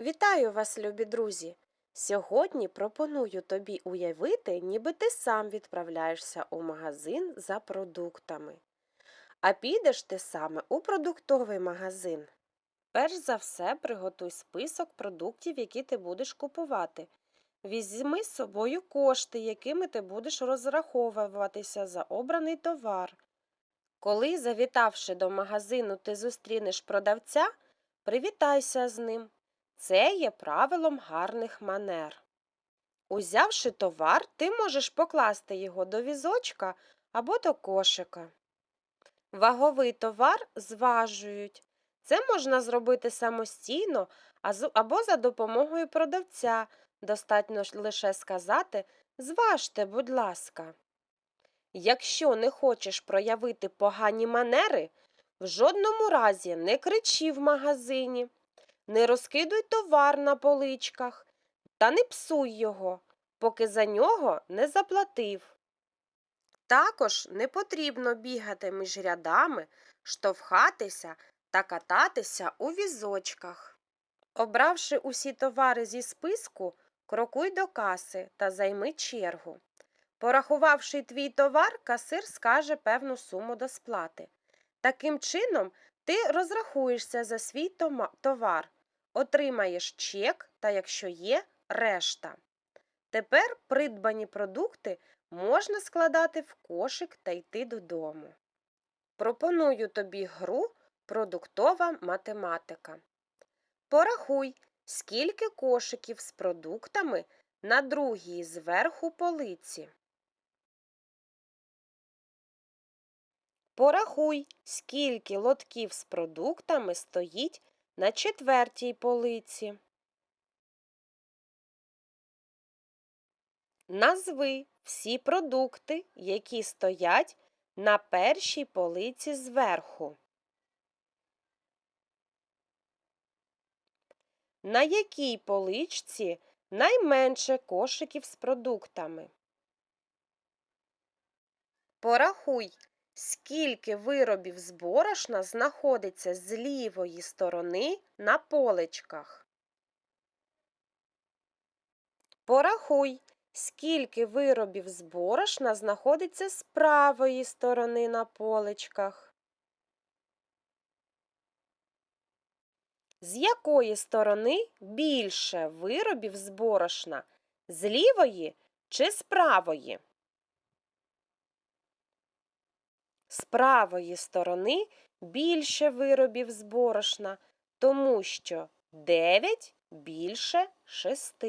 Вітаю вас, любі друзі! Сьогодні пропоную тобі уявити, ніби ти сам відправляєшся у магазин за продуктами. А підеш ти саме у продуктовий магазин. Перш за все, приготуй список продуктів, які ти будеш купувати. Візьми з собою кошти, якими ти будеш розраховуватися за обраний товар. Коли, завітавши до магазину, ти зустрінеш продавця, привітайся з ним. Це є правилом гарних манер. Узявши товар, ти можеш покласти його до візочка або до кошика. Ваговий товар зважують. Це можна зробити самостійно або за допомогою продавця. Достатньо лише сказати Зважте, будь ласка. Якщо не хочеш проявити погані манери, в жодному разі не кричи в магазині. Не розкидуй товар на поличках та не псуй його, поки за нього не заплатив. Також не потрібно бігати між рядами, штовхатися та кататися у візочках. Обравши усі товари зі списку, крокуй до каси та займи чергу. Порахувавши твій товар, касир скаже певну суму до сплати. Таким чином, ти розрахуєшся за свій товар, отримаєш чек та, якщо є, решта. Тепер придбані продукти можна складати в кошик та йти додому. Пропоную тобі гру Продуктова математика. Порахуй, скільки кошиків з продуктами на другій зверху полиці. Порахуй, скільки лотків з продуктами стоїть на четвертій полиці. Назви всі продукти, які стоять на першій полиці зверху. На якій поличці найменше кошиків з продуктами? Порахуй, скільки виробів з борошна знаходиться з лівої сторони на поличках. Порахуй, скільки виробів з борошна знаходиться з правої сторони на поличках. З якої сторони більше виробів з борошна? З лівої чи з правої? З правої сторони більше виробів з борошна, тому що 9 більше 6.